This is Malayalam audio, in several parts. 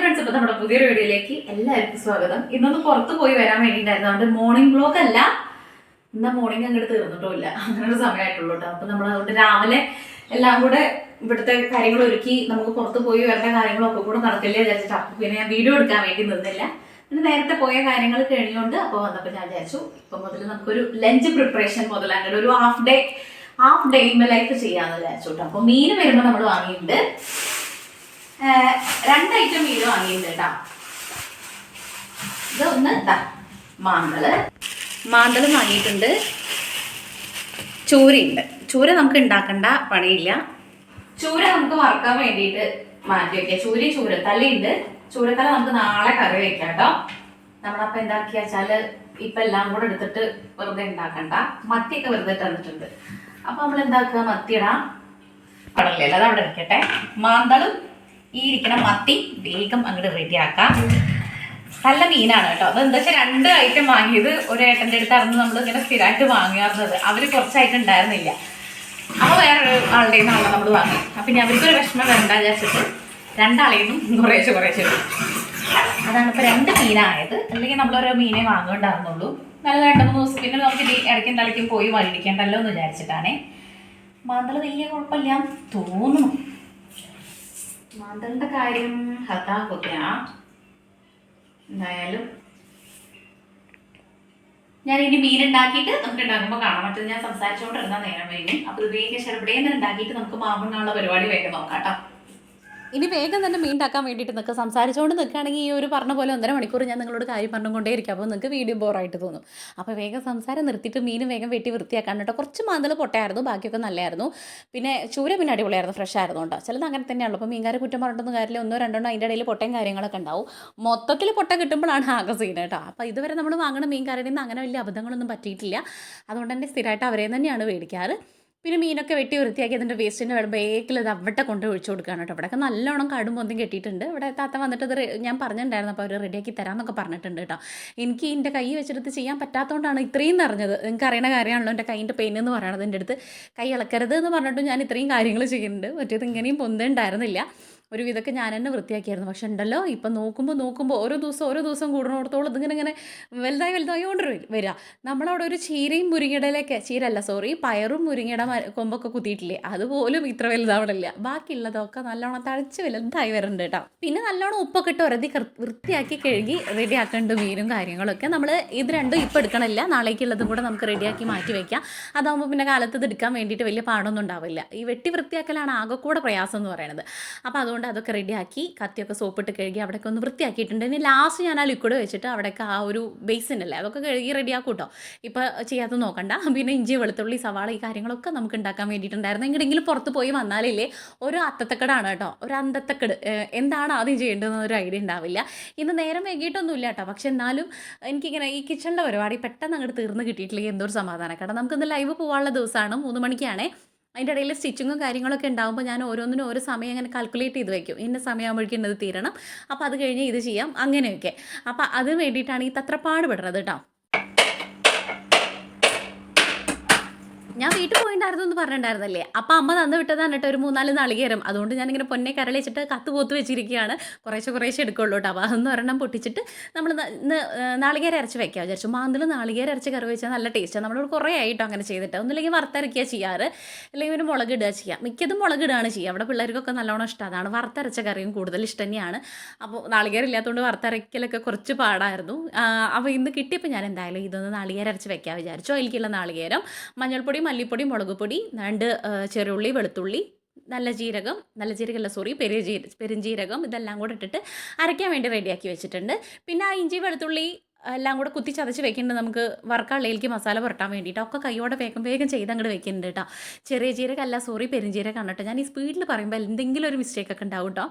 ഫ്രണ്ട്സ് ഇപ്പൊ നമ്മുടെ പുതിയൊരു വീഡിയോയിലേക്ക് എല്ലാവർക്കും സ്വാഗതം. ഇന്നൊന്ന് പുറത്ത് പോയി വരാൻ വേണ്ടിയിട്ടായിരുന്നു. അതുകൊണ്ട് മോർണിംഗ് ബ്ലോഗ് അല്ല ഇന്ന മോർണിംഗ് അങ്ങോട്ട് തീർന്നിട്ടുമില്ല. അങ്ങനെ ഒരു സമയമായിട്ടുള്ളൂ കേട്ടോ. അപ്പൊ നമ്മൾ അതുകൊണ്ട് രാവിലെ എല്ലാം കൂടെ ഇവിടുത്തെ കാര്യങ്ങൾ ഒരുക്കി നമുക്ക് പുറത്ത് പോയി വരേണ്ട കാര്യങ്ങളൊക്കെ കൂടെ നടക്കില്ലേ വിചാരിച്ചിട്ട് അപ്പൊ പിന്നെ ഞാൻ വീഡിയോ എടുക്കാൻ വേണ്ടി നിന്നില്ല. പിന്നെ നേരത്തെ പോയ കാര്യങ്ങൾ കഴിഞ്ഞുകൊണ്ട് അപ്പോൾ വന്നപ്പോൾ ഞാൻ വിചാരിച്ചു ഇപ്പൊ മുതൽ നമുക്കൊരു ലഞ്ച് പ്രിപ്പറേഷൻ മുതൽ അങ്ങനെ ഒരു half day half day life ചെയ്യാന്ന് വിചാരിച്ചു കേട്ടോ. അപ്പൊ മീൻ വരുമ്പോൾ നമ്മൾ വാങ്ങിയിട്ടുണ്ട്. രണ്ട് ഐറ്റം മീൻ വാങ്ങിയിട്ടുണ്ട് കേട്ടോ. ഇത് ഒന്ന് ഇതാ മാന്തൾ. മാന്തൾ വാങ്ങിയിട്ടുണ്ട്. ചൂരയുണ്ട്. ചൂര നമുക്ക് ഉണ്ടാക്കണ്ട പണിയില്ല. ചൂര നമുക്ക് വറുക്കാൻ വേണ്ടിയിട്ട് മാറ്റി വെക്കാം. ചൂരി ചൂരത്തലയുണ്ട് ചൂരത്തല നമുക്ക് നാളെ കറി വെക്കാം കേട്ടോ. നമ്മളപ്പോ എന്താക്കിയാ വെച്ചാൽ ഇപ്പൊ എല്ലാം കൂടെ എടുത്തിട്ട് വെറുതെ ഉണ്ടാക്കണ്ട മത്തിയൊക്കെ വെറുതെ തന്നിട്ടുണ്ട്. അപ്പൊ നമ്മൾ എന്താക്കുക മത്തിയിടാം. ഇടാം പടലില്ല അത് അവിടെ വെക്കട്ടെ. മാന്തളും ഈ ഇരിക്കണ മത്തി വേഗം അങ്ങോട്ട് റെഡിയാക്കാം നല്ല മീനാണ് കേട്ടോ. അത് എന്താ വെച്ചാൽ രണ്ട് ഐറ്റം വാങ്ങിയത്. ഒരു ഏട്ടന്റെ അടുത്തായിരുന്നു നമ്മൾ ഇങ്ങനെ സ്ഥിരമായിട്ട് വാങ്ങിയാറുന്നത് അവർ കുറച്ചായിട്ട് ഉണ്ടായിരുന്നില്ല. അപ്പോൾ വേറെ ആളുടെ നിന്നാണ് നമ്മൾ വാങ്ങി. അപ്പം ഇനി അവർക്കൊരു വിഷമം വേണ്ട വിചാരിച്ചിട്ട് രണ്ടാളേന്നും കുറേശ്ശെ കുറേശ്ശെ. അതാണ് ഇപ്പോൾ രണ്ട് മീനായത്. അല്ലെങ്കിൽ നമ്മൾ ഓരോ മീനെ വാങ്ങണ്ടായിരുന്നുള്ളൂ നല്ല രണ്ട് മൂന്ന് ദിവസം പിന്നെ നമുക്ക് ഇനി ഇടയ്ക്കും തലയ്ക്കും പോയി വഴിടിക്കണ്ടല്ലോ എന്ന് വിചാരിച്ചിട്ടാണേ. മാന്തള വലിയ കുഴപ്പമില്ല തോന്നുന്നു. മാന്തളിന്റെ കാര്യം ഹതാ കുത്തിയാ എന്തായാലും ഞാൻ ഇനി മീൻ ഉണ്ടാക്കിയിട്ട് നമുക്ക് ഉണ്ടാക്കുമ്പോൾ കാണാം. മറ്റത് ഞാൻ സംസാരിച്ചുകൊണ്ടിരുന്ന നേരം വൈകും. അപ്പോൾ ഇത് വേഗം ശരപ്പടേന്ന് ഉണ്ടാക്കിയിട്ട് നമുക്ക് മാമണ്ണുള്ള പരിപാടി വേഗം നോക്കാം കേട്ടോ. ഇനി വേഗം തന്നെ മീൻ ഉണ്ടാക്കാൻ വേണ്ടിയിട്ട് നിൽക്കുക സംസാരിച്ചുകൊണ്ട് നിൽക്കുകയാണെങ്കിൽ ഈ ഒരു പറഞ്ഞ പോലെ ഒന്നര മണിക്കൂർ ഞാൻ നിങ്ങളോട് കാര്യം പറഞ്ഞുകൊണ്ടേ ഇരിക്കും അപ്പോൾ നിങ്ങൾക്ക് വീഡിയോ ബോറായിട്ട് തോന്നും. അപ്പോൾ വേഗം സംസാരം നിർത്തിയിട്ട് മീനും വേഗം വെട്ടി വൃത്തിയാക്കാൻ കേട്ടോ. കുറച്ച് മാന്തൽ പൊട്ടയായിരുന്നു. ബാക്കിയൊക്കെ നല്ലതായിരുന്നു പിന്നെ ചൂര പിന്നെ അടിപൊളിയായിരുന്നു. ഫ്രഷ് ആയിരുന്നു കേട്ടോ. ചിലത് അങ്ങനെ തന്നെയാണല്ലോ. അപ്പോൾ മീൻകാരെ കുറ്റം പറഞ്ഞിട്ടൊന്നും കാര്യമില്ല. ഒന്നോ രണ്ടോ അതിന്റെ ഇടയിൽ പൊട്ടയും കാര്യങ്ങളൊക്കെ ഉണ്ടാവും. മൊത്തത്തിൽ പൊട്ട കിട്ടുമ്പോഴാണ് ആകെ സീൻ കേട്ടോ. അപ്പോൾ ഇതുവരെ നമ്മൾ വാങ്ങുന്ന മീൻകാരുടെ നിന്ന് അങ്ങനെ വലിയ അബദ്ധങ്ങളൊന്നും പറ്റിയിട്ടില്ല. അതുകൊണ്ട് തന്നെ സ്ഥിരമായിട്ട് അവരെ തന്നെയാണ് മേടിക്കാറ്. പിന്നെ മീനൊക്കെ വെട്ടി വൃത്തിയാക്കി അതിന്റെ വേസ്റ്റിന്റെ വേണം ബേക്കിൽ അത് അവിടെ കൊണ്ട് ഒഴിച്ചു കൊടുക്കുകയാണ് കേട്ടോ. ഇവിടെയൊക്കെ നല്ലോണം കടും പൊന്തും കെട്ടിയിട്ടുണ്ട്. ഇവിടെ താത്ത വന്നിട്ട് അത് ഞാൻ പറഞ്ഞിട്ടുണ്ടായിരുന്നു അപ്പോൾ അവർ റെഡിയാക്കി തരാമെന്നൊക്കെ പറഞ്ഞിട്ടുണ്ട് കേട്ടോ. എനിക്ക് എന്റെ കൈ വെച്ചെടുത്ത് ചെയ്യാൻ പറ്റാത്തതുകൊണ്ടാണ് ഇത്രയും നിറഞ്ഞത്. നിങ്ങൾക്ക് അറിയണ കാര്യമാണല്ലോ എന്റെ കൈന്റെ പെയിൻ എന്ന് പറയണത് എന്റെ അടുത്ത് കൈ ഇളക്കരുത് എന്ന് പറഞ്ഞിട്ടും ഞാൻ ഇത്രയും കാര്യങ്ങൾ ചെയ്യുന്നുണ്ട്. മറ്റേത് ഇങ്ങനെയും പൊന്തുണ്ടായിരുന്നില്ല. ഒരു വിധമൊക്കെ ഞാൻ തന്നെ വൃത്തിയാക്കിയായിരുന്നു. പക്ഷെ ഉണ്ടല്ലോ ഇപ്പം നോക്കുമ്പോൾ നോക്കുമ്പോൾ ഓരോ ദിവസം ഓരോ ദിവസം കൂടുന്നിടത്തോളം ഇതിങ്ങനെ ഇങ്ങനെ വലുതായി വലുതായി കൊണ്ട് വരിക നമ്മളവിടെ ഒരു ചീരയും മുരിങ്ങയിടയിലൊക്കെ ചീരല്ല സോറി പയറും മുരിങ്ങയുടെ മ- കൊമ്പൊക്കെ കുത്തിയിട്ടില്ലേ? അതുപോലും ഇത്ര വലുതാവണില്ല. ബാക്കിയുള്ളതൊക്കെ നല്ലോണം തഴച്ച് വലുതായി വരുന്നുണ്ട് കേട്ടോ. പിന്നെ നല്ലോണം ഉപ്പൊക്കെ ഇട്ട് ഒരതി വൃത്തിയാക്കി കഴുകി റെഡിയാക്കേണ്ട മീനും കാര്യങ്ങളൊക്കെ നമ്മൾ ഇത് രണ്ടും ഇപ്പം എടുക്കണമില്ല നാളേക്കുള്ളതും കൂടെ നമുക്ക് റെഡിയാക്കി മാറ്റി വയ്ക്കാം അതാകുമ്പോൾ പിന്നെ കാലത്ത് ഇത് എടുക്കാൻ വേണ്ടിയിട്ട് വലിയ പാടൊന്നും ഉണ്ടാവില്ല. ഈ വെട്ടി വൃത്തിയാക്കലാണ് ആകെ കൂടെ പ്രയാസം എന്ന് പറയുന്നത്. അപ്പോൾ അതുകൊണ്ട് അതൊക്കെ റെഡിയാക്കി കത്തിയൊക്കെ സോപ്പിട്ട് കഴുകി അവിടെയൊക്കെ ഒന്ന് വൃത്തിയാക്കിയിട്ടുണ്ട്. ഇനി ലാസ്റ്റ് ഞാൻ ആ ലിക്വിഡ് വെച്ചിട്ട് അവിടെയൊക്കെ ആ ഒരു ബേസിൻ അല്ലേ അതൊക്കെ കഴുകി റെഡിയാക്കും കേട്ടോ ഇപ്പോൾ ചെയ്യാത്ത നോക്കണ്ട. പിന്നെ ഇഞ്ചി വെളുത്തുള്ളി സവാള ഈ കാര്യങ്ങളൊക്കെ നമുക്ക് ഉണ്ടാക്കാൻ വേണ്ടിയിട്ടുണ്ടായിരുന്നു. എങ്ങനെയെങ്കിലും പുറത്ത് പോയി വന്നാലില്ലേ ഒരു അത്തത്തക്കടാണ് കേട്ടോ ഒരു അന്തത്തക്കട്. എന്താണ് ആദ്യം ചെയ്യേണ്ടതെന്ന് ഒരു ഐഡിയ ഉണ്ടാവില്ല. ഇന്ന് നേരം വൈകിട്ടൊന്നുമില്ല കേട്ടോ പക്ഷെ എന്നാലും എനിക്കിങ്ങനെ ഈ കിച്ചണിന്റെ പരിപാടി പെട്ടെന്ന് അങ്ങോട്ട് തീർന്ന് കിട്ടിയിട്ടില്ലെങ്കിൽ എന്തോ ഒരു സമാധാനം കാരണം നമുക്കിന്ന് ലൈവ് പോകാനുള്ള ദിവസമാണ്. മൂന്ന് മണിക്കാണേ. അതിന്റെ ഇടയിൽ സ്റ്റിച്ചിങ്ങും കാര്യങ്ങളൊക്കെ ഉണ്ടാകുമ്പോൾ ഞാൻ ഓരോന്നിനും ഓരോ സമയം അങ്ങനെ കാൽക്കുലേറ്റ് ചെയ്ത് വയ്ക്കും ഇന്ന സമയമാകുമ്പോഴേക്കും ഇന്നത് തീരണം. അപ്പോൾ അത് കഴിഞ്ഞ് ഇത് ചെയ്യാം. അങ്ങനെയൊക്കെ. അപ്പോൾ അത് വേണ്ടിയിട്ടാണ് ഈ തത്രപ്പാട് പെടുന്നത് കേട്ടോ. ഞാൻ വീട്ടിൽ പോയിണ്ടായിരുന്നു എന്ന് പറഞ്ഞിട്ടുണ്ടായിരുന്നല്ലേ? അപ്പം അമ്മ തന്നു വിട്ടതാണ് കേട്ടോ ഒരു മൂന്നാൽ നാളികേരം. അതുകൊണ്ട് ഞാനിങ്ങനെ പൊന്നെ കരളിച്ചിട്ട് കത്ത് പോത്ത് വെച്ചിരിക്കുകയാണ്. കുറേശ്ശെ കുറേശ്ശെ എടുക്കുള്ളൂ കേട്ടോ അപ്പോൾ അതൊന്ന് ഒരെണ്ണം പൊട്ടിച്ചിട്ട് നമ്മൾ നാളികേരം അരച്ച് വെക്കാം വിചാരിച്ചു. മാന്തിൽ നാളികേരം അരച്ച് കറി വെച്ചാൽ നല്ല ടേസ്റ്റാണ് നമ്മളോട് കുറേ ആയിട്ടോ അങ്ങനെ ചെയ്തിട്ട്. ഒന്നുമില്ലെങ്കിൽ വറുത്തരക്കുക ചെയ്യാറ്. അല്ലെങ്കിൽ പിന്നെ മുളക് ഇടുക ചെയ്യാം. മിക്കതും മുളക് ഇടുകയാണ് ചെയ്യുക. അവിടെ പിള്ളേർക്കൊക്കെ നല്ലോണം ഇഷ്ടം. അതാണ് വറുത്തരച്ച കറിയും കൂടുതൽ ഇഷ്ടം തന്നെയാണ്. അപ്പോൾ നാളികേരം ഇല്ലാത്തതുകൊണ്ട് വറുത്തരയ്ക്കലൊക്കെ കുറച്ച് പാടായിരുന്നു. അപ്പോൾ ഇന്ന് കിട്ടിയപ്പോൾ ഞാൻ എന്തായാലും ഇതൊന്ന് നാളികേരം അരച്ച് വെക്കാൻ വിചാരിച്ചു. അതിലേക്കുള്ള നാളികേരം. മഞ്ഞൾപ്പൊടി മല്ലിപ്പൊടി മുളക് പൊടി രണ്ട് ചെറുള്ളി വെളുത്തുള്ളി നല്ല ജീരകം നല്ല ജീരകമല്ല സോറി പെരുജീര പെരുംജീരകം ഇതെല്ലാം കൂടെ ഇട്ടിട്ട് അരയ്ക്കാൻ വേണ്ടി റെഡിയാക്കി വെച്ചിട്ടുണ്ട്. പിന്നെ ആ ഇഞ്ചി വെളുത്തുള്ളി എല്ലാം കൂടെ കുത്തി ചതച്ച് വെക്കുന്നുണ്ട് നമുക്ക് വറുക്കാളിലേക്ക് മസാല പുരട്ടാൻ വേണ്ടിയിട്ട്. ഒക്കെ കൈയോടെ വേഗം വേഗം ചെയ്ത് അങ്ങോട്ട് വെക്കുന്നുണ്ട് കേട്ടോ ചെറിയ ജീരകമല്ല സോറി പെരുംജീരകം കേട്ടോ ഞാൻ ഈ സ്പീഡിൽ പറയുമ്പോൾ എന്തെങ്കിലും ഒരു മിസ്റ്റേക്ക് ഒക്കെ ഉണ്ടാവും കേട്ടോ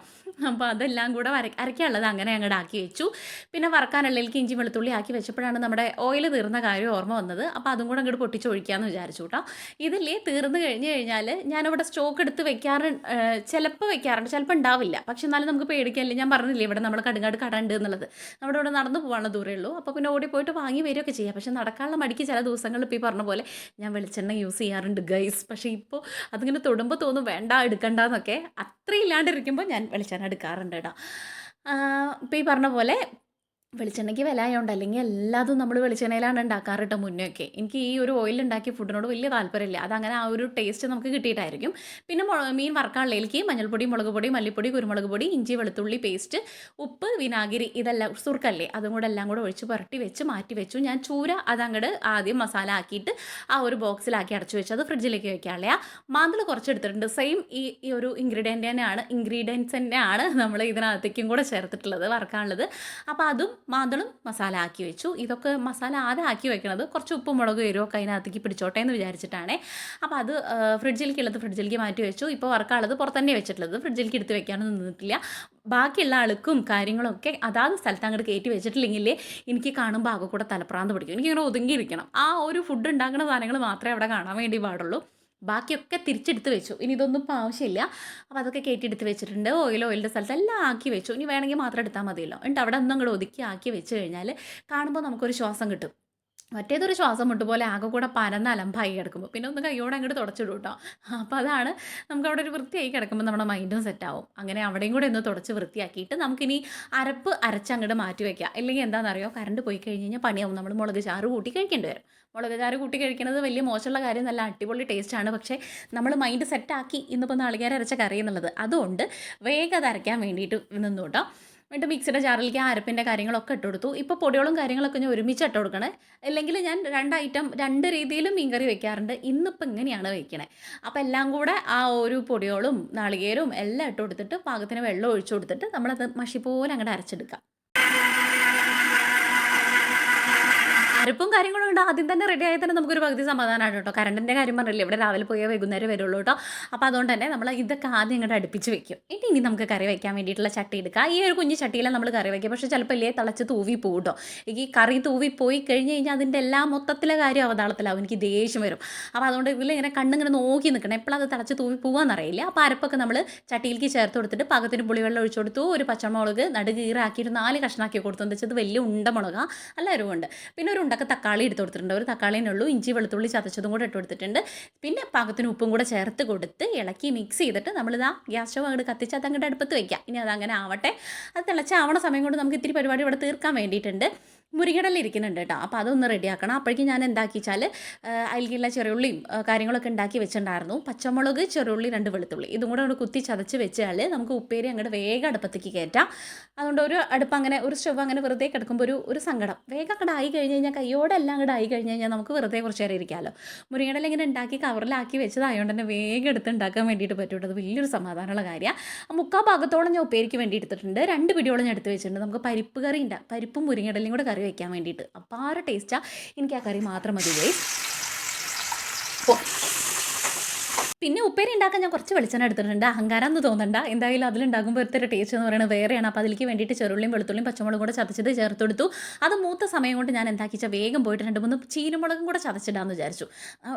അപ്പോൾ അതെല്ലാം കൂടെ വര അരയ്ക്കാനുള്ളത് അങ്ങനെ അങ്ങോട്ട് ആക്കി വെച്ചു. പിന്നെ വറക്കാനുള്ളിലേക്ക് ഇഞ്ചി വെളുത്തുള്ളി ആക്കി വെച്ചപ്പോഴാണ് നമ്മുടെ ഓയിൽ തീർന്ന കാര്യം ഓർമ്മ വന്നത്. അപ്പോൾ അതും കൂടെ അങ്ങോട്ട് പൊട്ടിച്ചൊഴിക്കാമെന്ന് വിചാരിച്ചു കേട്ടോ ഇതില്ലേ തീർന്നു കഴിഞ്ഞ് കഴിഞ്ഞാൽ ഞാനിവിടെ സ്റ്റോക്ക് എടുത്ത് വെക്കാറ് ചിലപ്പോൾ വെക്കാറുണ്ട്. ചിലപ്പോൾ ഉണ്ടാവില്ല. പക്ഷെ എന്നാലും നമുക്ക് പേടിക്കല്ലേ? ഞാൻ പറഞ്ഞില്ലേ ഇവിടെ നമ്മൾ കടുങ്ങാട് കടണ്ട് എന്നുള്ളത്. നമ്മുടെ ഇവിടെ നടന്നു പോകാനുള്ള ദൂരമേ ഉള്ളൂ. അപ്പോൾ പിന്നെ ഓടി പോയിട്ട് വാങ്ങി വരികയൊക്കെ ചെയ്യാം. പക്ഷേ നടക്കാനുള്ള മടിക്ക് ചില ദിവസങ്ങളിൽ ഇപ്പോൾ ഈ പറഞ്ഞ പോലെ ഞാൻ വെളിച്ചെണ്ണ യൂസ് ചെയ്യാറുണ്ട് ഗൈസ്. പക്ഷേ ഇപ്പോൾ അതിങ്ങനെ തൊടുമ്പോൾ തോന്നും വേണ്ട എടുക്കണ്ടെന്നൊക്കെ അത്രയും ഇല്ലാണ്ടിരിക്കുമ്പോൾ ഞാൻ വെളിച്ചെണ്ണ എടുക്കാറുണ്ട് കേട്ടോ ഇപ്പോൾ ഈ പറഞ്ഞ പോലെ വെളിച്ചെണ്ണയ്ക്ക് വില ആയതുകൊണ്ട് അല്ലെങ്കിൽ എല്ലാതും നമ്മൾ വെളിച്ചെണ്ണയിലാണ് ഉണ്ടാക്കാറ് കേട്ടോ മുന്നേ ഒക്കെ എനിക്ക് ഈ ഒരു ഓയിൽ ഉണ്ടാക്കിയ ഫുഡിനോട് വലിയ താല്പര്യമില്ല. അതങ്ങനെ ആ ഒരു ടേസ്റ്റ് നമുക്ക് കിട്ടിയിട്ടായിരിക്കും. പിന്നെ മീൻ വറക്കാനുള്ളതിലേക്ക് മഞ്ഞൾപ്പൊടി മുളക് പൊടി മല്ലിപ്പൊടി കുരുമുളക് പൊടി ഇഞ്ചി വെളുത്തുള്ളി പേസ്റ്റ് ഉപ്പ് വിനാഗിരി ഇതെല്ലാം സുർക്കല്ലേ? അതും കൂടെ എല്ലാം കൂടെ ഒഴിച്ച് പുരട്ടി വെച്ച് മാറ്റി വെച്ചു. ഞാൻ ചൂര അതങ്ങട് ആദ്യം മസാല ആക്കിയിട്ട് ആ ഒരു ബോക്സിലാക്കി അടച്ചു വെച്ചു. അത് ഫ്രിഡ്ജിലേക്ക് വെക്കാനുള്ള. മാന്തൽ കുറച്ചെടുത്തിട്ടുണ്ട്. സെയിം ഈ ഈ ഒരു ഇൻഗ്രീഡിയന്റ് തന്നെയാണ് ഇൻഗ്രീഡിയൻസ് തന്നെയാണ് നമ്മൾ ഇതിനകത്തേക്കും കൂടെ ചേർത്തിട്ടുള്ളത് വറക്കാനുള്ളത്. അപ്പോൾ അതും മാന്തളും മസാല ആക്കി വെച്ചു. ഇതൊക്കെ മസാല ആദ്യം ആക്കി വെക്കണത് കുറച്ച് ഉപ്പും മുളകും എരിവൊക്കെ അതിനകത്തേക്ക് പിടിച്ചോട്ടെ എന്ന് വിചാരിച്ചിട്ടാണ്. അപ്പോൾ അത് ഫ്രിഡ്ജിലേക്ക് ഉള്ളത് ഫ്രിഡ്ജിലേക്ക് മാറ്റി വെച്ചു. ഇപ്പോൾ വർക്കാളത് പുറത്തന്നെ വെച്ചിട്ടുള്ളത് ഫ്രിഡ്ജിലേക്ക് എടുത്ത് വെക്കാനൊന്നും നിന്നിട്ടില്ല. ബാക്കിയുള്ള ആൾക്കും കാര്യങ്ങളൊക്കെ അതാത് സ്ഥലത്ത് അങ്ങോട്ട് കയറ്റി വെച്ചിട്ടില്ലെങ്കിൽ എനിക്ക് കാണുമ്പോൾ ആകെ കൂടെ തലപ്രാന്ത് പിടിക്കും. എനിക്കിങ്ങനെ ഒതുങ്ങിയിരിക്കണം. ആ ഒരു ഫുഡ് ഉണ്ടാക്കുന്ന സാധനങ്ങൾ മാത്രമേ അവിടെ കാണാൻ വേണ്ടി പാടുള്ളൂ. ബാക്കിയൊക്കെ തിരിച്ചെടുത്ത് വെച്ചു. ഇനി ഇതൊന്നും ഇപ്പോൾ ആവശ്യമില്ല. അപ്പോൾ അതൊക്കെ കയറ്റിയെടുത്ത് വെച്ചിട്ടുണ്ട്. ഓയിൽ ഓയിലിന്റെ സ്ഥലത്ത് എല്ലാം ആക്കി വെച്ചു. ഇനി വേണമെങ്കിൽ മാത്രം എടുത്താൽ മതിയല്ലോ. എന്നിട്ട് അവിടെ ഒന്നും അങ്ങോട്ട് ഒതുക്കി ആക്കി വെച്ച് കഴിഞ്ഞാൽ കാണുമ്പോൾ നമുക്കൊരു ശ്വാസം കിട്ടും. മറ്റേതൊരു ശ്വാസം മുട്ട് പോലെ ആകെ കൂടെ പരന്ന അലമ്പായി കിടക്കുമ്പോൾ പിന്നെ ഒന്ന് കൈയോടെ അങ്ങോട്ട് തുടച്ചിടും കേട്ടോ. അപ്പോൾ അതാണ് നമുക്ക് അവിടെ ഒരു വൃത്തിയായി കിടക്കുമ്പോൾ നമ്മുടെ മൈൻഡും സെറ്റാവും അങ്ങനെ അവിടെയും കൂടെ ഒന്ന് തുടച്ച് വൃത്തിയാക്കിയിട്ട് നമുക്കിനി അരപ്പ് അരച്ച് അങ്ങോട്ട് മാറ്റി വയ്ക്കാം അല്ലെങ്കിൽ എന്താണെന്നറിയോ? കറണ്ട് പോയി കഴിഞ്ഞ് കഴിഞ്ഞാൽ പണിയാവും. നമ്മൾ മുളക് ചാറ് കൂട്ടി കഴിക്കേണ്ടി വരും. മുളക് ചാറ് കൂട്ടി കഴിക്കുന്നത് വലിയ മോശമുള്ള കാര്യം നല്ല അടിപൊളി ടേസ്റ്റാണ് പക്ഷേ നമ്മൾ മൈൻഡ് സെറ്റാക്കി ഇന്നിപ്പോൾ നാളികേരം അരച്ച കറി എന്നുള്ളത്. അതുകൊണ്ട് വേഗം അരയ്ക്കാൻ വേണ്ടിയിട്ട് നിന്നു കേട്ടോ. എന്നിട്ട് മിക്സിയുടെ ജാറിലേക്ക് ആ അരപ്പിന്റെ കാര്യങ്ങളൊക്കെ ഇട്ട് കൊടുത്തു. ഇപ്പോൾ പൊടികളും കാര്യങ്ങളൊക്കെ ഞാൻ ഒരുമിച്ച് ഇട്ട് കൊടുക്കണേ. അല്ലെങ്കിൽ ഞാൻ രണ്ട് ഐറ്റം രണ്ട് രീതിയിലും മീൻകറി വെക്കാറുണ്ട്. ഇന്നിപ്പോൾ ഇങ്ങനെയാണ് വെക്കണേ. അപ്പോൾ എല്ലാം കൂടെ ആ ഒരു പൊടികളും നാളികേരവും എല്ലാം ഇട്ട് കൊടുത്തിട്ട് പാകത്തിന് വെള്ളം ഒഴിച്ചു കൊടുത്തിട്ട് നമ്മളത് മഷി പോലെ അങ്ങോട്ട് അരച്ചെടുക്കാം. അരപ്പും കാര്യങ്ങളും ഉണ്ട്. ആദ്യം തന്നെ റെഡി ആയി തന്നെ നമുക്കൊരു പകുതി സമാധാനമാണ് കേട്ടോ. കറണ്ടിന്റെ കാര്യം പറഞ്ഞില്ലേ? ഇവിടെ രാവിലെ പോയാൽ വൈകുന്നേരം വരുള്ളൂ കേട്ടോ. അപ്പോൾ അതുകൊണ്ട് തന്നെ നമ്മൾ ഇതൊക്കെ ആദ്യം ഇങ്ങോട്ട് അടുപ്പിച്ച് വെക്കും. ഇനി ഇനി നമുക്ക് കറി വയ്ക്കാൻ വേണ്ടിയിട്ടുള്ള ചട്ടി എടുക്കുക ഈ ഒരു കുഞ്ഞു ചട്ടിയിലാണ് നമ്മൾ കറി വയ്ക്കുക പക്ഷേ ചിലപ്പോൾ ഇല്ലേ തിളച്ച് തൂവി പോകും കേട്ടോ. ഈ കറി തൂവി പോയി കഴിഞ്ഞ് കഴിഞ്ഞാൽ അതിന്റെ എല്ലാ മൊത്തത്തിലെ കാര്യം അവതാളത്തിലാവും. എനിക്ക് ദേഷ്യം വരും. അപ്പോൾ അതുകൊണ്ട് ഇതിൽ ഇങ്ങനെ കണ്ണിങ്ങനെ നോക്കി നിൽക്കണം. അത് തിളച്ച് തൂവി പോകാമെന്നറിയില്ല അപ്പോൾ അരപ്പൊക്കെ നമ്മൾ ചട്ടിയിലേക്ക് ചേർത്ത് കൊടുത്തിട്ട് പാകത്തിന് പുളിവെള്ളം ഒഴിച്ചു കൊടുത്തു. ഒരു പച്ചമുളക് നടുകീറാക്കി ഒരു നാല് കഷ്ണാക്കി കൊടുത്തു. എന്താ വെച്ചാൽ വലിയ വലിയ ഉണ്ടമുളകാ എല്ലാവരും ഉണ്ട് പിന്നെ ഒരു ഉണ്ടക്ക് തക്കാളി എടുത്ത് കൊടുത്തിട്ടുണ്ട്. ഒരു തക്കാളിയേ ഉള്ളൂ. ഇഞ്ചി വെളുത്തുള്ളി ചതച്ചതും കൂടെ ഇട്ട് കൊടുത്തിട്ടുണ്ട്. പിന്നെ പാകത്തിന് ഉപ്പും കൂടെ ചേർത്ത് കൊടുത്ത് ഇളക്കി മിക്സ് ചെയ്തിട്ട് നമ്മൾ നമ്മളിതാ ഗ്യാസ് സ്റ്റവ് അങ്ങോട്ട് കത്തിച്ച് അത് അങ്ങോട്ട് അടുപ്പത്ത് വെക്കാം. ഇനി അതങ്ങനെ ആവട്ടെ. അത് തിളച്ചാവണ സമയം കൊണ്ട് നമുക്ക് ഇത്തിരി പരിപാടി ഇവിടെ തീർക്കാൻ വേണ്ടിയിട്ടുണ്ട്. മുരിങ്ങടൽ ഇരിക്കുന്നുണ്ട് കേട്ടോ അപ്പോൾ അതൊന്ന് റെഡിയാക്കണം. അപ്പോഴേക്കും ഞാൻ എന്താക്കി വെച്ചാൽ അതിലേക്കുള്ള ചെറുള്ളിയും കാര്യങ്ങളൊക്കെ ഉണ്ടാക്കി വെച്ചിട്ടുണ്ടായിരുന്നു. പച്ചമുളക് ചെറുള്ളി രണ്ട് വെളുത്തുള്ളി. ഇതും കൂടെ അങ്ങോട്ട് കുത്തി ചതച്ച് വെച്ചാൽ നമുക്ക് ഉപ്പേരി അങ്ങോട്ട് വേഗം അടുപ്പത്തേക്ക് കയറ്റാം അതുകൊണ്ട് ഒരു അടുപ്പ് അങ്ങനെ ഒരു സ്റ്റവ് അങ്ങനെ വെറുതെ കിടക്കുമ്പോൾ ഒരു ഒരു സങ്കടം. വേഗം അങ്ങോട്ട് ആയി കഴിഞ്ഞ് കഴിഞ്ഞാൽ കയ്യോടെ എല്ലാം അങ്ങോട്ട് ആയി കഴിഞ്ഞ് കഴിഞ്ഞാൽ നമുക്ക് വെറുതെ കുറച്ച് നേരം ഇരിക്കാമല്ലോ മുരിങ്ങടൽ ഇങ്ങനെ ഉണ്ടാക്കി കവറിലാക്കി വെച്ചതായതുകൊണ്ട് തന്നെ വേഗം എടുത്ത് ഉണ്ടാക്കാൻ വേണ്ടിയിട്ട് പറ്റും അത് വലിയൊരു സമാധാനമുള്ള കാര്യമാണ് മുക്കാൽ ഭാഗത്തോളം ഞാൻ ഉപ്പേരിക്ക് വേണ്ടി എടുത്തിട്ടുണ്ട്. രണ്ട് പിടിയോളം ഞാൻ എടുത്ത് വെച്ചിട്ടുണ്ട്. നമുക്ക് പരിപ്പ് കറി ഉണ്ടാകും പരിപ്പും മുരിങ്ങടലും കൂടെ കറി വെക്കാൻ വേണ്ടിയിട്ട്. അപ്പോൾ ആ. ഒരു ടേസ്റ്റാണ് എനിക്ക് ആ കറി മാത്രം മതി ഗൈസ് പിന്നെ ഉപ്പേരി ഉണ്ടാക്കാൻ ഞാൻ കുറച്ച് വെളിച്ചെണ്ണ എടുത്തിട്ടുണ്ട്. അഹങ്കാരം എന്ന് തോന്നണ്ട. എന്തായാലും അതിലുണ്ടാകുമ്പോൾ ഒരു ടേസ്റ്റ് എന്ന് പറയുന്നത് വേറെയാണ്. അപ്പോൾ അതിലേക്ക് വേണ്ടിയിട്ട് ചെറുള്ളിയും വെളുത്തുള്ളിയും പച്ചമുളകും കൂടെ ചതച്ചത് ചേർത്ത് കൊടുത്തു. അത് മൂത്ത സമയം കൊണ്ട് ഞാൻ എന്താക്കിച്ച വേഗം പോയിട്ട് രണ്ട് മൂന്ന് ചീനമുളകും കൂടെ ചതച്ചിടാമെന്ന് വിചാരിച്ചു.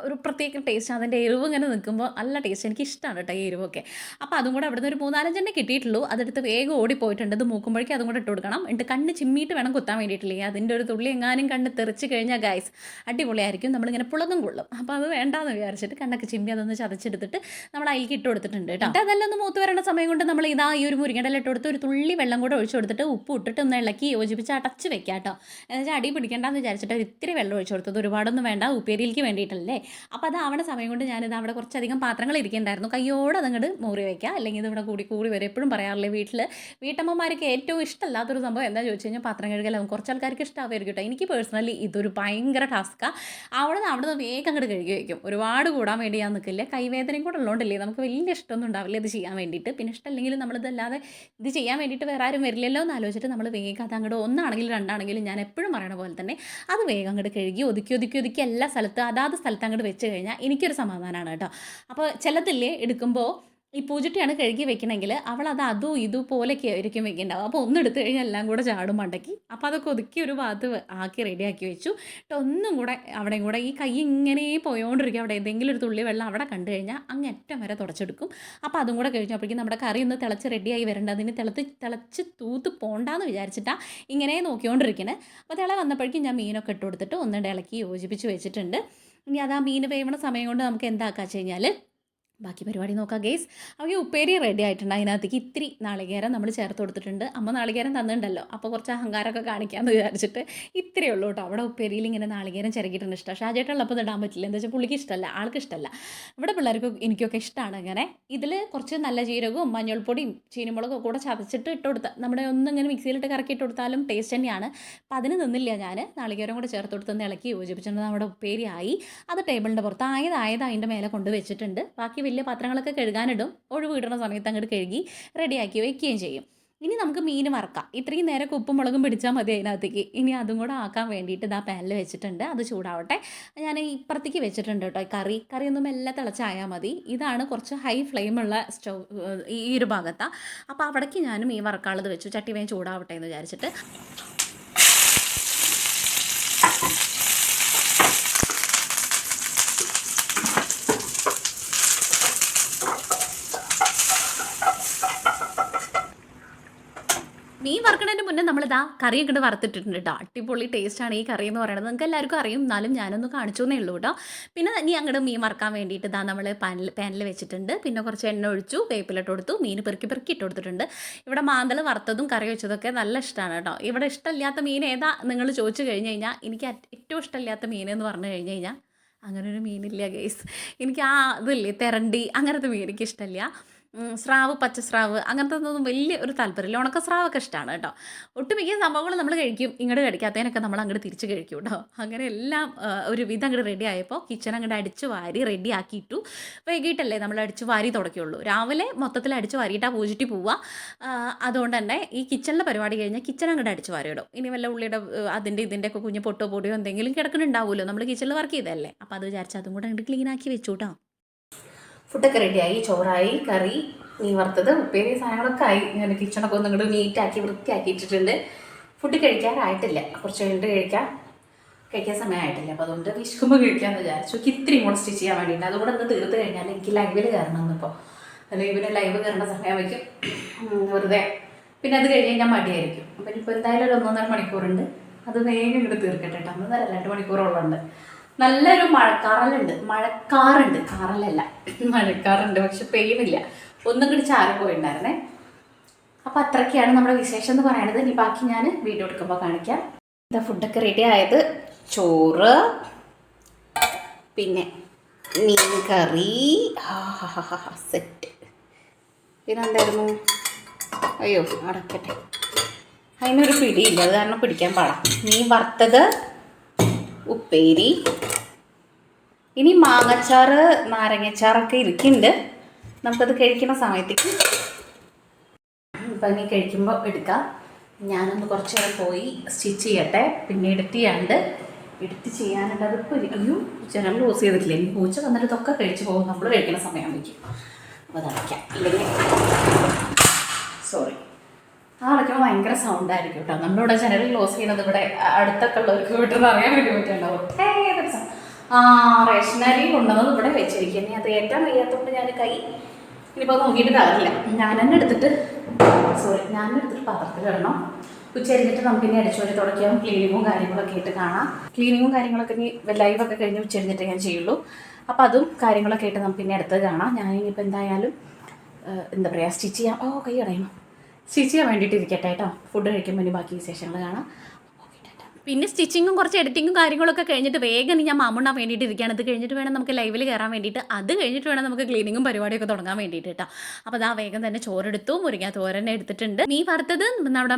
ഒരു പ്രത്യേക ടേസ്റ്റ് അതിന്റെ എരിവ് ഇങ്ങനെ നിൽക്കുമ്പോൾ നല്ല ടേസ്റ്റ് എനിക്ക് ഇഷ്ടമാണ് കേട്ടോ ഈ എരിവൊക്കെ. അപ്പോൾ അതും കൂടെ അവിടുന്ന് ഒരു മൂന്നാലഞ്ചെണ്ണേ കിട്ടിയിട്ടുള്ളൂ. അതെടുത്ത് വേഗം ഓടിപ്പോയിട്ടുണ്ട്. അത് മൂക്കുമ്പോഴേക്കും അതും കൂടെ ഇട്ട് കൊടുക്കണം. എന്നിട്ട് കണ്ണ് ചിമ്മിയിട്ട് വേണം കുത്താൻ വേണ്ടിയിട്ടില്ലേ? അതിന്റെ ഒരു തുള്ളി എങ്ങാനും കണ്ണ് തെറിച്ച് കഴിഞ്ഞാൽ ഗൈസ് അടിപൊളിയായിരിക്കും. നമ്മളിങ്ങനെ പുളകും കൊള്ളും. അപ്പോൾ അത് വേണ്ടാന്ന് വിചാരിച്ചിട്ട് കണ്ണൊക്കെ ചിമ്മി അതൊന്ന് ചതച്ചെടുത്തിട്ട് നമ്മൾ അതിലേക്ക് ഇട്ട് കൊടുത്തിട്ടുണ്ട് കേട്ടോ. അതെല്ലാം ഒന്ന് മൂത്ത് വരേണ്ട സമയം കൊണ്ട് നമ്മൾ ഇതാ ഈ ഒരു മുരിങ്ങടല ഇട്ട് കൊടുത്ത് ഒരു തുള്ളി വെള്ളം കൂടെ ഒഴിച്ചു കൊടുത്തിട്ട് ഉപ്പ് ഇട്ടിട്ട് ഒന്ന് ഇളക്കി യോജിപ്പിച്ച് അടച്ച് വെക്കാം കേട്ടോ എന്ന് വെച്ചാൽ അടി പിടിക്കേണ്ടെന്ന് വിചാരിച്ചിട്ട് ഇത്തിരി വെള്ളം ഒഴിച്ചു കൊടുത്തത് ഒരുപാടൊന്നും വേണ്ട ഉപ്പേരിയിലേക്ക് വേണ്ടിയിട്ടല്ലേ? അപ്പോൾ അത് ആവണ സമയം കൊണ്ട് ഞാനിത് അവിടെ കുറച്ചധികം പാത്രങ്ങൾ ഇരിക്കുന്നുണ്ടായിരുന്നു കയ്യോടെ അതങ്ങോട്ട് മൂറി വയ്ക്കുക അല്ലെങ്കിൽ ഇത് ഇവിടെ കൂടി കൂടി വരും. എപ്പോഴും പറയാറില്ലേ വീട്ടിൽ വീട്ടമ്മമാർക്ക് ഏറ്റവും ഇഷ്ടമല്ലാത്തൊരു സംഭവം എന്താ ചോദിച്ചു കഴിഞ്ഞാൽ പാത്രം കഴുകലാവും കുറച്ച് ആൾക്കാർക്ക് ഇഷ്ടമാവുമായിരിക്കും കേട്ടോ എനിക്ക് പേഴ്സണലി ഇതൊരു ഭയങ്കര ടാസ്ക്കാണ് അവിടെ നിന്ന് അവിടെ നിന്ന് വേഗം അങ്ങോട്ട് കഴുകി വയ്ക്കും ഒരുപാട് കൂടാൻ വേണ്ടി ഞാൻ നിൽക്കില്ല കൈവേദനയും കൂടെ ഉള്ളതുകൊണ്ടല്ലേ? നമുക്ക് വലിയ ഇഷ്ടമൊന്നും ഉണ്ടാവില്ല ഇത് ചെയ്യാൻ വേണ്ടിയിട്ട്. പിന്നെ ഇഷ്ടമല്ലെങ്കിലും നമ്മളിതല്ലാതെ ഇത് ചെയ്യാൻ വേണ്ടിയിട്ട് വേറെ ആരും വരില്ലല്ലോ എന്ന് ആലോചിച്ചിട്ട് നമ്മൾ വേഗം അത് അങ്ങോട്ട് ഒന്നാണെങ്കിലും രണ്ടാണെങ്കിലും ഞാൻ എപ്പോഴും പറയണ പോലെ തന്നെ അത് വേഗം അങ്ങോട്ട് കഴുകി ഒതുക്കി ഒതുക്കി ഒതുക്കി എല്ലാ സ്ഥലത്തും അതാത് സ്ഥലത്ത് അങ്ങോട്ട് വെച്ച് കഴിഞ്ഞാൽ എനിക്കൊരു സമാധാനമാണ് കേട്ടോ. അപ്പോൾ ചിലതില്ലേ എടുക്കുമ്പോൾ ഈ പൂജട്ടിയാണ് കഴുകി വെക്കണമെങ്കിൽ അവൾ അത് അതും ഇതുപോലെയൊക്കെ ആയിരിക്കും വെക്കേണ്ടാവും അപ്പോൾ ഒന്ന് ഒന്നെടുത്ത് കഴിഞ്ഞാൽ എല്ലാം കൂടെ ചാടും മണ്ടക്കി അപ്പോൾ അതൊക്കെ ഒതുക്കി ഒരു ഭാഗത്ത് ആക്കി റെഡിയാക്കി വെച്ചു. എന്നിട്ട് ഒന്നും കൂടെ അവിടെയും കൂടെ ഈ കൈ ഇങ്ങനെ പോയോണ്ടിരിക്കും. അവിടെ എന്തെങ്കിലും ഒരു തുള്ളി വെള്ളം അവിടെ കണ്ടു കഴിഞ്ഞാൽ അങ്ങ് അറ്റം വരെ തുടച്ചെടുക്കും. അപ്പോൾ അതും കൂടെ കഴിഞ്ഞപ്പോഴേക്കും നമ്മുടെ കറി ഒന്ന് തിളച്ച് റെഡിയായി വരേണ്ട. അതിന് തിളച്ച് തിളച്ച് തൂത്ത് പോണ്ടാന്ന് വിചാരിച്ചിട്ടാണ് ഇങ്ങനെ നോക്കിക്കൊണ്ടിരിക്കണേ അപ്പോൾ തിള വന്നപ്പോഴേക്കും ഞാൻ മീനൊക്കെ ഇട്ട് കൊടുത്തിട്ട് ഒന്ന് ഇളക്കി യോജിപ്പിച്ച് വെച്ചിട്ടുണ്ട്. ഇനി അത് ആ മീൻ വേവണ സമയം കൊണ്ട് നമുക്ക് എന്താക്കാച്ച് കഴിഞ്ഞാൽ ബാക്കി പരിപാടി നോക്കാം ഗേസ് ഈ ഉപ്പേരി റെഡി ആയിട്ടുണ്ട് അതിനകത്തേക്ക്. ഇത്തിരി നാളികേരം നമ്മൾ ചേർത്ത് കൊടുത്തിട്ടുണ്ട്. അമ്മ നാളികേരം തന്നിട്ടുണ്ടല്ലോ. അപ്പോൾ കുറച്ച് അഹങ്കാരമൊക്കെ കാണിക്കാമെന്ന് വിചാരിച്ചിട്ട് ഇത്രയേ ഉള്ളൂ കേട്ടോ. അവിടെ ഉപ്പേരിയിൽ ഇങ്ങനെ നാളികേരം ചിരകിയിട്ടുണ്ട്. ഇഷ്ടം. ഷാജേട്ടുള്ളപ്പോൾ ഇടാൻ പറ്റില്ല. എന്താ വെച്ചാൽ പുള്ളിക്ക് ഇഷ്ടമല്ല. ആൾക്ക് ഇഷ്ടമല്ല. ഇവിടെ പിള്ളേർക്ക് എനിക്കൊക്കെ ഇഷ്ടമാണ് ഇങ്ങനെ ഇതിൽ കുറച്ച് നല്ല ജീരകവും മഞ്ഞൾപ്പൊടിയും ചീനിമുളകും കൂടെ ചതച്ചിട്ട് ഇട്ട് കൊടുത്താൽ നമ്മുടെ ഒന്നിങ്ങനെ മിക്സിയിലിട്ട് കറക്കിയിട്ട് കൊടുത്താലും ടേസ്റ്റ് തന്നെയാണ്. അപ്പം അതിന് നിന്നില്ല ഞാൻ നാളികേരം കൂടെ ചേർത്ത് കൊടുത്തൊന്ന് ഇളക്കി യോജിപ്പിച്ചിട്ടുണ്ട്. നമ്മുടെ ഉപ്പേരി ആയി. അത് ടേബിളിന്റെ പുറത്ത് ആയതായത് അതിന്റെ മേലെ കൊണ്ട് വെച്ചിട്ടുണ്ട്. ബാക്കി വലിയ പാത്രങ്ങളൊക്കെ കഴുകാനിടും. ഒഴിവ് കിട്ടുന്ന സമയത്ത് അങ്ങോട്ട് കഴുകി റെഡിയാക്കി വയ്ക്കുകയും ചെയ്യും. ഇനി നമുക്ക് മീൻ വറക്കാം. ഇത്രയും നേരം ഉപ്പും മുളകും പിടിച്ചാൽ മതി അതിനകത്തേക്ക്. ഇനി അതും കൂടെ ആക്കാൻ വേണ്ടിയിട്ട് ഇതാ പാനിൽ വെച്ചിട്ടുണ്ട്. അത് ചൂടാവട്ടെ. ഞാൻ ഇപ്പുറത്തേക്ക് വെച്ചിട്ടുണ്ട് കേട്ടോ കറി കറി. ഒന്നും എല്ലാം തിളച്ചായാൽ മതി. ഇതാണ് കുറച്ച് ഹൈ ഫ്ലെയിമുള്ള സ്റ്റൗ ഈ ഒരു ഭാഗത്താണ് അപ്പോൾ അവിടേക്ക് ഞാനും ഈ വറക്കാളത് വെച്ചു. ചട്ടി വേഗം ചൂടാവട്ടെ എന്ന് വിചാരിച്ചിട്ട് മീൻ കറി കറിയൊക്കെ വറുത്തിട്ടിട്ടുണ്ട് കേട്ടോ അടിപൊളി ടേസ്റ്റാണ് ഈ കറി എന്ന് പറയുന്നത് നിങ്ങൾക്ക് എല്ലാവർക്കും അറിയും. എന്നാലും ഞാനൊന്ന് കാണിച്ചു എന്നേ ഉള്ളൂ കേട്ടോ പിന്നെ ഇനി അങ്ങോട്ട് മീൻ വറുക്കാൻ വേണ്ടിയിട്ട് ഇതാ നമ്മൾ പാനിൽ പാനിൽ വെച്ചിട്ടുണ്ട്. പിന്നെ കുറച്ച് എണ്ണ ഒഴിച്ചു വേപ്പിലിട്ട് കൊടുത്തു മീൻ പെറുക്കി പെറുക്കി ഇട്ട് കൊടുത്തിട്ടുണ്ട്. ഇവിടെ മാന്തൽ വറുത്തതും കറി വെച്ചതൊക്കെ നല്ല ഇഷ്ടമാണ് കേട്ടോ ഇവിടെ ഇഷ്ടമില്ലാത്ത മീൻ ഏതാ നിങ്ങൾ ചോദിച്ചു കഴിഞ്ഞ് കഴിഞ്ഞാൽ എനിക്ക് ഏറ്റവും ഇഷ്ടമില്ലാത്ത മീൻ എന്ന് പറഞ്ഞു കഴിഞ്ഞ് കഴിഞ്ഞാൽ അങ്ങനെ ഒരു മീനില്ല ഗേസ് എനിക്ക് ആ ഇതില്ലേ തെരണ്ടി അങ്ങനത്തെ മീൻ എനിക്ക് ഇഷ്ടമില്ല. സ്രാവ് പച്ചസ്രാവ് അങ്ങനത്തെ ഒന്നും വലിയ ഒരു താല്പര്യമില്ല. ഉണക്ക സ്രാവൊക്കെ ഇഷ്ടമാണ് കേട്ടോ. ഒട്ടുമിക്ക സംഭവങ്ങൾ നമ്മൾ കഴിക്കും. ഇങ്ങോട്ട് കഴിക്കാത്തതിനൊക്കെ നമ്മൾ അങ്ങോട്ട് തിരിച്ച് കഴിക്കും കേട്ടോ. അങ്ങനെ എല്ലാം ഒരു വിധം അങ്ങോട്ട് റെഡി ആയപ്പോൾ കിച്ചൺ അങ്ങോട്ട് അടിച്ച് വാരി റെഡി ആക്കിയിട്ടു. വൈകിട്ടല്ലേ നമ്മൾ അടിച്ച് വാരി തുടക്കുകയുള്ളൂ രാവിലെ മൊത്തത്തിൽ അടിച്ച് വാരിയിട്ടാ പൂജിറ്റി പോവുക അതുകൊണ്ട് തന്നെ ഈ കിച്ചണിലെ പരിപാടി കഴിഞ്ഞാൽ കിച്ചൺ അങ്ങോട്ട് അടിച്ച് വാരിയിടും. ഇനി വല്ല ഉള്ളിയുടെ അതിന്റെ ഇതിന്റെ ഒക്കെ കുഞ്ഞ് പൊട്ടോ പൊടിയോ എന്തെങ്കിലും കിടക്കുന്നുണ്ടാവുമല്ലോ നമ്മൾ കിച്ചണിൽ വർക്ക് ചെയ്തതല്ലേ? അപ്പോൾ അത് വിചാരിച്ച് അതും കൂടെ അങ്ങോട്ട് ക്ലീൻ ആക്കി വെച്ചു കേട്ടോ ഫുഡൊക്കെ റെഡിയായി ചോറായി കറി മീൻ വറുത്തത് ഉപ്പേരി സാധനങ്ങളൊക്കെ ആയി. ഞാൻ കിച്ചണൊക്കെ ഒന്ന് ഇങ്ങോട്ട് നീറ്റാക്കി വൃത്തിയാക്കി ഇട്ടിട്ടുണ്ട് ഫുഡ് കഴിക്കാറായിട്ടില്ല. കുറച്ച് കഴിഞ്ഞിട്ട് കഴിക്കാം. കഴിക്കാൻ സമയമായിട്ടില്ല. അപ്പോൾ അതുകൊണ്ട് വിശക്കുമ്പോൾ കഴിക്കാമെന്ന് വിചാരിച്ചു. എനിക്ക് ഇത്തിരി കൂടെ സ്റ്റിച്ച് ചെയ്യാൻ വേണ്ടിയിട്ട്. അതുകൂടെ ഒന്ന് തീർത്ത് കഴിഞ്ഞാൽ എനിക്ക് ലൈവിൽ കയറണം എന്നിപ്പോൾ ലൈവിന് ലൈവ് കയറേണ്ട വയ്ക്കും. വെറുതെ. പിന്നെ അത് കഴിഞ്ഞ് കഴിഞ്ഞാൽ മടിയായിരിക്കും. അപ്പം ഇനിയിപ്പോൾ എന്തായാലും ഒരു ഒന്നൊന്നര മണിക്കൂറുണ്ട്. അത് വേഗം ഇങ്ങോട്ട് തീർക്കട്ടെ കേട്ടോ ഒന്നര രണ്ട് മണിക്കൂറോളമുണ്ട് നല്ലൊരു മഴക്കാറലുണ്ട്. മഴക്കാറുണ്ട്. കാറലല്ല. മഴക്കാറുണ്ട്. പക്ഷെ പെയ്യുന്നില്ല. ഒന്നും കൂടി ചാറി പോയിട്ടുണ്ടായിരുന്നേ അപ്പം അത്രയ്ക്കാണ് നമ്മുടെ വിശേഷം എന്ന് പറയുന്നത് ഇനി ബാക്കി ഞാൻ വീഡിയോ എടുക്കുമ്പോൾ കാണിക്കാം. ഇതാ ഫുഡൊക്കെ റെഡി ആയത്. ചോറ് പിന്നെ മീൻ കറി സെറ്റ് പിന്നെ എന്തായിരുന്നു അയ്യോ അടക്കട്ടെ. അതിനൊരു പിടിയില്ല. അത് കാരണം പിടിക്കാൻ പാടാം. മീൻ വറുത്തത് ഉപ്പേരി. ഇനി മാങ്ങച്ചാറ് നാരങ്ങച്ചാറൊക്കെ ഇരിക്കുന്നുണ്ട്. നമുക്കത് കഴിക്കുന്ന സമയത്തേക്ക് ഇപ്പം ഇനി കഴിക്കുമ്പോൾ എടുക്കാം. ഞാനൊന്ന് കുറച്ച് നേരം പോയി സ്റ്റിച്ച് ചെയ്യട്ടെ. പിന്നെ എടുത്തിയാണ്ട് എഡിറ്റ് ചെയ്യാനുണ്ട് അതിപ്പോൾ അയ്യോ ജനൽ ക്ലോസ് ചെയ്തിട്ടില്ല. ഇനി പൂച്ച വന്നിട്ട് ഇതൊക്കെ കഴിച്ച് പോകും. നമ്മൾ കഴിക്കുന്ന സമയമാകുമ്പോഴേക്കും അപ്പോൾ അതടയ്ക്കാം ഇല്ലെങ്കിൽ സോറി ആ ഭയങ്കര സൗണ്ട് ആയിരിക്കും കേട്ടോ നമ്മളിവിടെ ജനൽ ക്ലോസ് ചെയ്യുന്നത് ഇവിടെ അടുത്തൊക്കെ ഉള്ളവർക്ക് വീട്ടിൽ അറിയാൻ വേണ്ടി പറ്റുണ്ടാവും ആ റേഷനരി കൊണ്ടുവന്നത് ഇവിടെ വെച്ചിരിക്കുന്നത് അത് ഏറ്റവും വയ്യാത്തതുകൊണ്ട് ഞാൻ കൈ ഇനിയിപ്പോൾ നോക്കിയിട്ട് കാര്യമില്ല. ഞാൻ തന്നെ എടുത്തിട്ട് സോറി ഞാൻ എടുത്തിട്ട് പാത്രത്തിൽ ഇടണം. ഉച്ചരിഞ്ഞിട്ട് നമുക്ക് ഇനി അടിച്ചുപൊളി തുടയ്ക്കാം. ക്ലീനിങ്ങും കാര്യങ്ങളൊക്കെ ആയിട്ട് കാണാം. ക്ലീനിങ്ങും കാര്യങ്ങളൊക്കെ ഇനി ലൈവൊക്കെ കഴിഞ്ഞ് ഉച്ചരിഞ്ഞിട്ട് ഞാൻ ചെയ്യുള്ളൂ. അപ്പോൾ അതും കാര്യങ്ങളൊക്കെ ആയിട്ട് നമുക്ക് ഇനി അടുത്തത് കാണാം. ഞാൻ ഇനിയിപ്പോൾ എന്തായാലും എന്താ പറയുക സ്റ്റിച്ച് ചെയ്യാം. ഓ കൈ അടയുന്നു ചെയ്യാൻ വേണ്ടിയിട്ട് ഇരിക്കട്ടെ കേട്ടോ. ഫുഡ് കഴിക്കുമ്പോൾ ഇനി ബാക്കി വിശേഷങ്ങൾ കാണാം. പിന്നെ സ്റ്റിച്ചിങ്ങും കുറച്ച് എഡിറ്റിങ്ങും കാര്യങ്ങളൊക്കെ കഴിഞ്ഞിട്ട് വേഗം ഞാൻ മാമുണ്ണാൻ വേണ്ടിയിട്ട് ഇരിക്കുകയാണ്. അത് കഴിഞ്ഞിട്ട് വേണം നമുക്ക് ലൈവിൽ കയറാൻ വേണ്ടിയിട്ട്. അത് കഴിഞ്ഞിട്ട് വേണം നമുക്ക് ക്ലീനിങ്ങും പരിപാടിയൊക്കെ തുടങ്ങാൻ വേണ്ടിയിട്ട് കേട്ടോ. അപ്പോൾ അതാ വേഗം തന്നെ ചോറെടുത്തു. മുരിങ്ങ തോരൻ എടുത്തിട്ടുണ്ട്. മീൻ വറുത്തത് നമ്മുടെ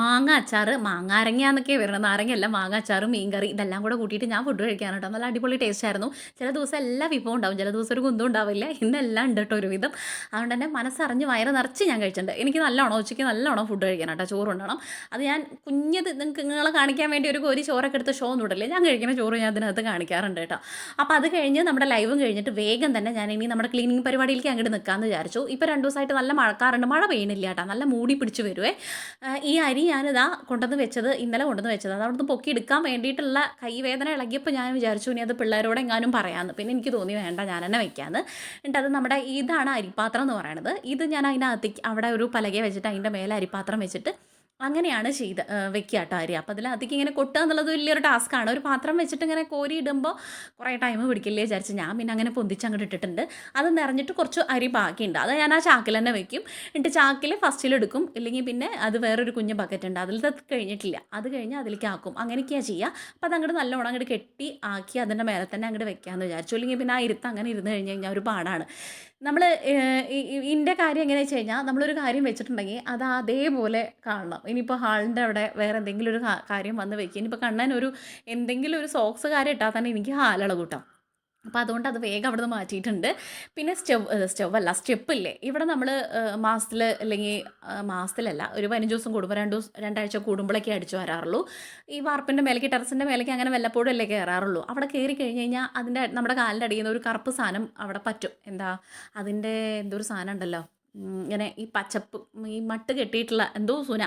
മാങ്ങ അച്ചാറ് മാങ്ങാരങ്ങ എന്നൊക്കെ വരുന്നത് നാരങ്ങയല്ല മാങ്ങ അച്ചാറ് മീൻ കറി ഇതെല്ലാം കൂടെ കൂട്ടിയിട്ട് ഞാൻ ഫുഡ് കഴിക്കാൻ കേട്ടോ. നല്ല അടിപൊളി ടേസ്റ്റ് ആയിരുന്നു. ചില ദിവസം എല്ലാ വിഭവം ഉണ്ടാവും. ചില ദിവസം ഒരു കുന്തും ഉണ്ടാവില്ല. ഇന്നെല്ലാം ഉണ്ട് കേട്ടോ ഒരുവിധം. അതുകൊണ്ട് തന്നെ മനസ്സറിഞ്ഞ് വയറ് നിറച്ച് ഞാൻ കഴിച്ചിട്ടുണ്ട്. എനിക്ക് നല്ലോണം ഉച്ചയ്ക്ക് നല്ലോണം ഫുഡ് കഴിക്കണം കേട്ടോ. ചോറ് ഉണ്ടാവണം അത് ഞാൻ കുഞ്ഞത് നിങ്ങൾക്ക് നിങ്ങളെ കാണിക്കാൻ വേണ്ടി ഒരു കോരി ചോറൊക്കെ എടുത്ത് ഷോ ഒന്നും ഇടല്ലേ? ഞാൻ കഴിക്കുന്ന ചോറ് ഞാൻ അതിനകത്ത് കാണിക്കാറുണ്ട് കേട്ടോ. അപ്പോൾ അത് കഴിഞ്ഞ് നമ്മുടെ ലൈവും കഴിഞ്ഞിട്ട് വേഗം തന്നെ ഞാൻ ഇനി നമ്മുടെ ക്ലീനിങ് പരിപാടിയിലേക്ക് അങ്ങോട്ട് നിൽക്കാമെന്ന് വിചാരിച്ചു. ഇപ്പോൾ രണ്ട് ദിവസമായിട്ട് നല്ല മഴക്കാറുണ്ട്. മഴ പെയ്യുന്നില്ല കേട്ടോ. നല്ല മൂടി പിടിച്ച് വരുവേ. ഈ അരി ഞാനിതാ കൊണ്ടുവന്ന് വെച്ചത് ഇന്നലെ കൊണ്ടുവന്ന് വെച്ചത്. അത് അവിടുന്ന് പൊക്കി എടുക്കാൻ വേണ്ടിയിട്ടുള്ള കൈവേദന ഇളകിയപ്പോൾ ഞാൻ വിചാരിച്ചു ഇനി അത് പിള്ളേരോട് എങ്ങാനും പറയാമെന്ന് പിന്നെ എനിക്ക് തോന്നി വേണ്ട ഞാൻ തന്നെ വെക്കാമെന്ന് എന്നിട്ട് അത് നമ്മുടെ ഇതാണ് അരിപ്പാത്രം എന്ന് പറയുന്നത് ഇത് ഞാൻ അതിനകത്തേക്ക് അവിടെ ഒരു പലകെ വെച്ചിട്ട് അതിന്റെ മേലെ അരിപ്പാത്രം വെച്ചിട്ട് അങ്ങനെയാണ് ചെയ്ത് വെക്കുക കേട്ടോ അരി. അപ്പോൾ അതിൽ അതിലേക്ക് ഇങ്ങനെ കൊട്ടുക എന്നുള്ളത് വലിയൊരു ടാസ്ക്കാണ് ഒരു പാത്രം വെച്ചിട്ട് ഇങ്ങനെ കോരി ഇടുമ്പോൾ കുറേ ടൈം പിടിക്കില്ലേ വിചാരിച്ച്. ഞാൻ പിന്നെ അങ്ങനെ പൊന്തിച്ച് അങ്ങോട്ട് ഇട്ടിട്ടുണ്ട്. അത് നിറഞ്ഞിട്ട് കുറച്ച് അരി ബാക്കിയുണ്ട്. അത് ഞാൻ ആ ചാക്കിൽ തന്നെ വെക്കും. എന്നിട്ട് ചാക്കിൽ ഫസ്റ്റിലെടുക്കും ഇല്ലെങ്കിൽ പിന്നെ അത് വേറൊരു കുഞ്ഞ് ബക്കറ്റ് ഉണ്ട്. അതിൽ അത് കഴിഞ്ഞിട്ടില്ല. അത് കഴിഞ്ഞ് അതിലേക്ക് ആക്കും. അങ്ങനെയൊക്കെയാണ് ചെയ്യുക അപ്പോൾ അത് അങ്ങോട്ട് നല്ലോണം അങ്ങോട്ട് കെട്ടി ആക്കി അതിന്റെ മേലെ തന്നെ അങ്ങോട്ട് വെക്കാമെന്ന് വിചാരിച്ചു. അല്ലെങ്കിൽ പിന്നെ ആ ഇരുത്ത് അങ്ങനെ ഇരുന്ന് കഴിഞ്ഞ് കഴിഞ്ഞാൽ ഒരു പാടാണ്. നമ്മൾ ഇതിന്റെ കാര്യം എങ്ങനെയാണെന്ന് വെച്ച് കഴിഞ്ഞാൽ നമ്മളൊരു കാര്യം വെച്ചിട്ടുണ്ടെങ്കിൽ അത് അതേപോലെ കാണണം. ഇനിയിപ്പോൾ ഹാളിന്റെ അവിടെ വേറെ എന്തെങ്കിലും ഒരു കാര്യം വന്ന് വെക്കുക ഇനിയിപ്പോൾ കണ്ണൻ ഒരു എന്തെങ്കിലും ഒരു സോക്സ് കാര്യം ഇട്ടാൽ തന്നെ എനിക്ക് ഹാലള കൂട്ടാം അപ്പോൾ അതുകൊണ്ട് അത് വേഗം അവിടെ നിന്ന് മാറ്റിയിട്ടുണ്ട്. പിന്നെ സ്റ്റവ് സ്റ്റവ് അല്ല സ്റ്റെപ്പില്ലേ? ഇവിടെ നമ്മൾ മാസത്തിൽ അല്ലെങ്കിൽ മാസത്തിലല്ല ഒരു പതിനഞ്ച് ദിവസം കൂടുമ്പോൾ രണ്ട് ദിവസം രണ്ടാഴ്ച കൂടുമ്പോഴൊക്കെ അടിച്ചു വരാറുള്ളൂ. ഈ വാർപ്പിന്റെ മേലേക്ക് ടെറസിന്റെ മേലേക്ക് അങ്ങനെ വല്ലപ്പോഴും അല്ലേ കയറാറുള്ളൂ അവിടെ കയറി കഴിഞ്ഞ് കഴിഞ്ഞാൽ അതിന്റെ നമ്മുടെ കാലിന്റെ അടിയിൽ നിന്ന് ഒരു കറുപ്പ് സാധനം അവിടെ പറ്റും. എന്താ? അതിന്റെ എന്തൊരു സാധനം ഉണ്ടല്ലോ? ഇങ്ങനെ ഈ പച്ചപ്പ് ഈ മട്ട് കെട്ടിയിട്ടുള്ള എന്തോ സുന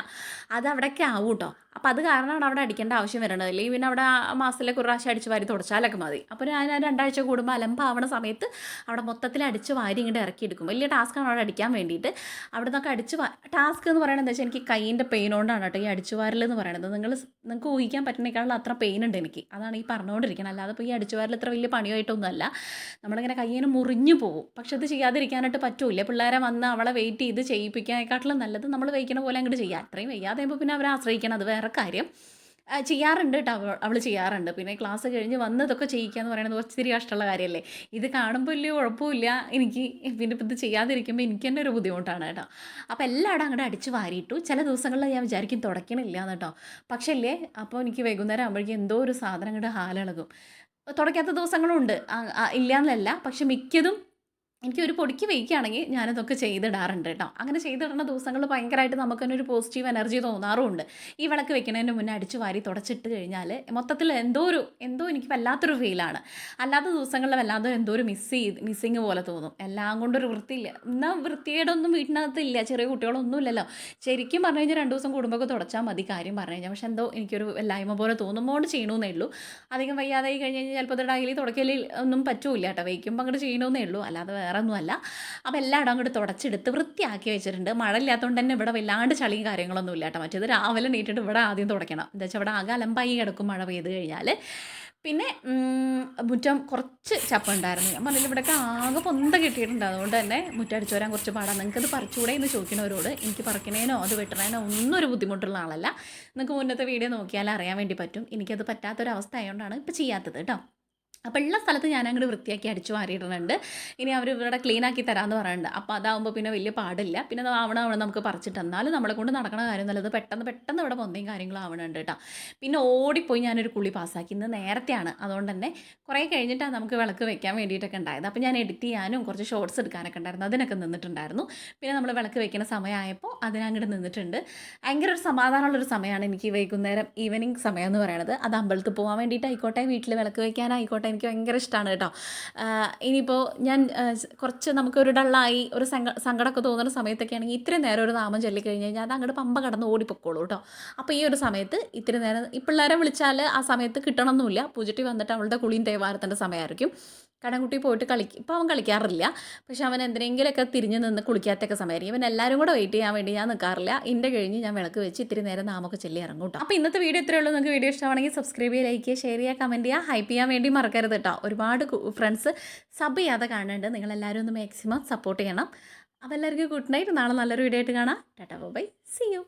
അത് അവിടെയൊക്കെ ആവും കേട്ടോ അപ്പോൾ അത് കാരണമാണ് അവിടെ അടിക്കേണ്ട ആവശ്യം വരണത്. അല്ലെങ്കിൽ പിന്നെ അവിടെ മാസത്തിലേക്ക് ഒരു അടിച്ച് വാരി തുടച്ചാലൊക്കെ മതി. അപ്പോൾ ഞാൻ രണ്ടാഴ്ച കൂടുമ്പോൾ അലമ്പാവണ സമയത്ത് അവിടെ മൊത്തത്തിൽ അടിച്ച് വാരി ഇങ്ങോട്ട് ഇറക്കിയെടുക്കും വലിയ ടാസ്ക്കാണ് അവിടെ അടിക്കാൻ വേണ്ടിയിട്ട്. അവിടെ നിന്നൊക്കെ അടിച്ച് ടാസ്ക് എന്ന് പറയുന്നത് എന്താ വെച്ചാൽ എനിക്ക് കൈയിന്റെ പെയിൻ കൊണ്ടാണ് കേട്ടോ ഈ അടിച്ചു വാരൽ എന്ന് പറയുന്നത് നിങ്ങൾ നിങ്ങൾക്ക് ഊഹിക്കാൻ പറ്റുന്നേക്കാളും അത്ര പെയിൻ ഉണ്ട് എനിക്ക്. അതാണ് ഈ പറഞ്ഞുകൊണ്ടിരിക്കുന്നത് അല്ലാതെ ഇപ്പോൾ ഈ അടിച്ചു വാരൽ ഇത്ര വലിയ പണിയായിട്ടൊന്നുമല്ല. നമ്മളിങ്ങനെ കയ്യിന് മുറിഞ്ഞു പോകും പക്ഷെ അത് ചെയ്യാതിരിക്കാനായിട്ട് പറ്റൂല പിള്ളേരെ വന്ന് അവളെ വെയിറ്റ് ചെയ്ത് ചെയ്യിപ്പിക്കാനേക്കാട്ടിലും നല്ലത് നമ്മൾ വയ്ക്കണ പോലെ അങ്ങോട്ട് ചെയ്യാം. അത്രയും വയ്യാതെ ആകുമ്പോൾ പിന്നെ അവരെ ആശ്രയിക്കണം അത് വേറെ കാര്യം. ചെയ്യാറുണ്ട് കേട്ടോ അവൾ ചെയ്യാറുണ്ട്. പിന്നെ ക്ലാസ് കഴിഞ്ഞ് വന്നതൊക്കെ ചെയ്യിക്കുക എന്ന് പറയുന്നത് ഒത്തിരി കഷ്ടമുള്ള കാര്യമല്ലേ ഇത് കാണുമ്പോൾ വലിയ കുഴപ്പമില്ല എനിക്ക് പിന്നെ ഇത് ചെയ്യാതിരിക്കുമ്പോൾ എനിക്ക് തന്നെ ഒരു ബുദ്ധിമുട്ടാണ് കേട്ടോ അപ്പോൾ എല്ലായിടും അങ്ങോട്ട് അടിച്ച് വാരിയിട്ടു. ചില ദിവസങ്ങളിൽ ഞാൻ വിചാരിക്കും തുടയ്ക്കണില്ല എന്ന് കേട്ടോ പക്ഷേ അല്ലേ അപ്പോൾ എനിക്ക് വൈകുന്നേരം ആകുമ്പോഴേക്കും എന്തോ ഒരു സാധനം അങ്ങോട്ട് ഹാലിളകും. തുടയ്ക്കാത്ത ദിവസങ്ങളുണ്ട്. ആ- ആ, ഇല്ല എന്നല്ല പക്ഷെ മിക്കതും എനിക്ക് ഒരു പൊടിക്ക് വയ്ക്കുകയാണെങ്കിൽ ഞാനതൊക്കെ ചെയ്തിടാറുണ്ട് കേട്ടോ. അങ്ങനെ ചെയ്തിടുന്ന ദിവസങ്ങൾ ഭയങ്കരമായിട്ട് നമുക്ക് തന്നെ ഒരു പോസിറ്റീവ് എനർജി തോന്നാറുമുണ്ട്. ഈ വിളക്ക് വെക്കുന്നതിന് മുന്നേ അടിച്ച് വാരി തുടച്ചിട്ട് കഴിഞ്ഞാൽ മൊത്തത്തിൽ എന്തോ ഒരു എന്തോ എനിക്ക് വല്ലാത്തൊരു ഫീലാണ് അല്ലാത്ത ദിവസങ്ങളിൽ വല്ലാതെ എന്തോ ഒരു മിസ് ചെയ്ത് മിസ്സിങ് പോലെ തോന്നും. എല്ലാം കൊണ്ടൊരു വൃത്തിയില്ല. എന്നാൽ വൃത്തികേടൊന്നും വീട്ടിനകത്തില്ല. ചെറിയ കുട്ടികളൊന്നും ഇല്ലല്ലോ ശരിക്കും പറഞ്ഞു കഴിഞ്ഞാൽ രണ്ട് ദിവസം കുടുംബമൊക്കെ തുടച്ചാൽ മതി കാര്യം പറഞ്ഞു കഴിഞ്ഞാൽ. പക്ഷേ എന്തോ എനിക്കൊരു വല്ലായ്മ പോലെ തോന്നുമ്പോണ്ട് ചെയ്യണമെന്നേ ഉള്ളൂ. അധികം വയ്യാതായി കഴിഞ്ഞ് കഴിഞ്ഞാൽ ചിലപ്പോൾ ഡൈലി തുടക്കലിൽ ഒന്നും പറ്റൂല കേട്ടോ. വയ്ക്കുമ്പോൾ അങ്ങോട്ട് ചെയ്യണമെന്നേ ഉള്ളൂ. അല്ലാതെ വേറെ ഒന്നുമല്ല അപ്പോൾ എല്ലായിടും അങ്ങോട്ട് തുടച്ചെടുത്ത് വൃത്തിയാക്കി വെച്ചിട്ടുണ്ട്. മഴ ഇല്ലാത്തതുകൊണ്ട് തന്നെ ഇവിടെ വല്ലാണ്ട് ചളിയും കാര്യങ്ങളൊന്നും ഇല്ല കേട്ടോ മറ്റേത് രാവിലെ നീട്ടിട്ട് ഇവിടെ ആദ്യം തുടയ്ക്കണം. എന്താ വെച്ചാൽ ഇവിടെ ആകെ അലമ്പായി കിടക്കും മഴ പെയ്ത് കഴിഞ്ഞാൽ പിന്നെ മുറ്റം കുറച്ച് ചപ്പ ഉണ്ടായിരുന്നു. ഞാൻ പറഞ്ഞില്ല ഇവിടെയൊക്കെ ആകെ പൊന്ത കിട്ടിയിട്ടുണ്ട്. അതുകൊണ്ട് തന്നെ മുറ്റം അടിച്ചു വരാൻ കുറച്ച് പാടാണ് നിങ്ങൾക്കത് പറിച്ചുകൂടെ എന്ന് ചോദിക്കുന്നവരോട് എനിക്ക് പറിക്കണേനോ അത് വെട്ടണേനോ ഒന്നും ഒരു ബുദ്ധിമുട്ടുള്ള ആളല്ല. നിങ്ങൾക്ക് മുന്നത്തെ വീഡിയോ നോക്കിയാൽ അറിയാൻ വേണ്ടി പറ്റും. എനിക്കത് പറ്റാത്തൊരവസ്ഥ ആയതുകൊണ്ടാണ് ഇപ്പോൾ ചെയ്യാത്തത് കേട്ടോ. അപ്പോൾ ഉള്ള സ്ഥലത്ത് ഞാൻ അങ്ങോട്ട് വൃത്തിയാക്കി അടിച്ചു മാറിയിടുന്നുണ്ട് ഇനി അവർ ഇവിടെ ക്ലീൻ ആക്കി തരാമെന്ന് പറയുന്നുണ്ട്. അപ്പോൾ അതാവുമ്പോൾ പിന്നെ വലിയ പാടില്ല. പിന്നെ ആവണ ആവണം നമുക്ക് പറിച്ചിട്ട് എന്നാലും നമ്മളെ കൊണ്ട് നടക്കണ കാര്യം നല്ലത് പെട്ടെന്ന് പെട്ടെന്ന് ഇവിടെ പൊന്തയും കാര്യങ്ങളും ആവണുണ്ട് കേട്ടോ. പിന്നെ ഓടിപ്പോയി ഞാനൊരു കുളി പാസ്സാക്കി. ഇന്ന് നേരത്തെയാണ്. അതുകൊണ്ട് തന്നെ കുറേ കഴിഞ്ഞിട്ടാണ് നമുക്ക് വിളക്ക് വെക്കാൻ വേണ്ടിയിട്ടൊക്കെ ഉണ്ടായത്. അപ്പോൾ ഞാൻ എഡിറ്റ് ചെയ്യാനും കുറച്ച് ഷോർട്സ് എടുക്കാനൊക്കെ ഉണ്ടായിരുന്നു. അതിനൊക്കെ നിന്നിട്ടുണ്ടായിരുന്നു. പിന്നെ നമ്മൾ വിളക്ക് വെക്കുന്ന സമയമായപ്പോൾ അതിനങ്ങോട്ട് നിന്നിട്ടുണ്ട്. ഭയങ്കര ഒരു സമാധാനമുള്ളൊരു സമയമാണ് എനിക്ക് വൈകുന്നേരം ഈവനിങ് സമയം എന്ന് പറയുന്നത് അത് അമ്പലത്തിൽ പോകാൻ വേണ്ടിയിട്ടായിക്കോട്ടെ വീട്ടിൽ വിളക്ക് വെക്കാനായിക്കോട്ടെ എനിക്ക് ഭയങ്കര ഇഷ്ടമാണ് കേട്ടോ. ഇനിയിപ്പോൾ ഞാൻ കുറച്ച് നമുക്ക് ഒരു ഡള്ളായി ഒരു സങ്ക സങ്കടമൊക്കെ തോന്നുന്ന സമയത്തൊക്കെ ആണെങ്കിൽ ഇത്രയും നേരം ഒരു നാമം ചൊല്ലിക്കഴിഞ്ഞ് കഴിഞ്ഞാൽ അത് അങ്ങോട്ട് പമ്പ കടന്ന് ഓടിപ്പോക്കോളൂ കേട്ടോ. അപ്പോൾ ഈ ഒരു സമയത്ത് ഇത്തിരി നേരം ഈ പിള്ളേരെ വിളിച്ചാൽ ആ സമയത്ത് കിട്ടണമെന്നില്ല പൂജട്ടി വന്നിട്ട് അവളുടെ കുളിയും തേവാരത്തിന്റെ സമയമായിരിക്കും. കടൻകുട്ടി പോയിട്ട് കളിക്കും ഇപ്പോൾ അവൻ കളിക്കാറില്ല. പക്ഷെ അവൻ എന്തിനെങ്കിലുമൊക്കെ തിരിഞ്ഞ് നിന്ന് കുളിക്കാത്തൊക്കെ സമയമായിരിക്കും. ഇവൻ എല്ലാവരും കൂടെ വെയിറ്റ് ചെയ്യാൻ വേണ്ടി ഞാൻ നിൽക്കാറില്ല എന്റെ കഴിഞ്ഞ് ഞാൻ വിളക്ക് വെച്ച് ഇത്തിരി നേരം നാമൊക്കെ ചെല്ലി ഇറങ്ങും കേട്ടോ അപ്പോൾ ഇന്നത്തെ വീഡിയോ ഇത്രയേ ഉള്ളൂ. നിങ്ങൾക്ക് വീഡിയോ ഇഷ്ടമാണെങ്കിൽ സബ്സ്ക്രൈബ് ചെയ്യുക ലൈക്ക് ചെയ്യുക ഷെയർ ചെയ്യുക കമന്റ് ചെയ്യുക ഹൈപ്പ് ചെയ്യാൻ വേണ്ടി മറക്കരുത് കേട്ടോ ഒരുപാട് ഫ്രണ്ട്സ് സബ് ചെയ്യാതെ കാണുന്നുണ്ട് നിങ്ങളെല്ലാവരും ഒന്ന് മാക്സിമം സപ്പോർട്ട് ചെയ്യണം. അപ്പോൾ എല്ലാവർക്കും ഗുഡ് നൈറ്റ് നാളെ നല്ലൊരു വീഡിയോ ആയിട്ട് കാണാം. Tata bye C U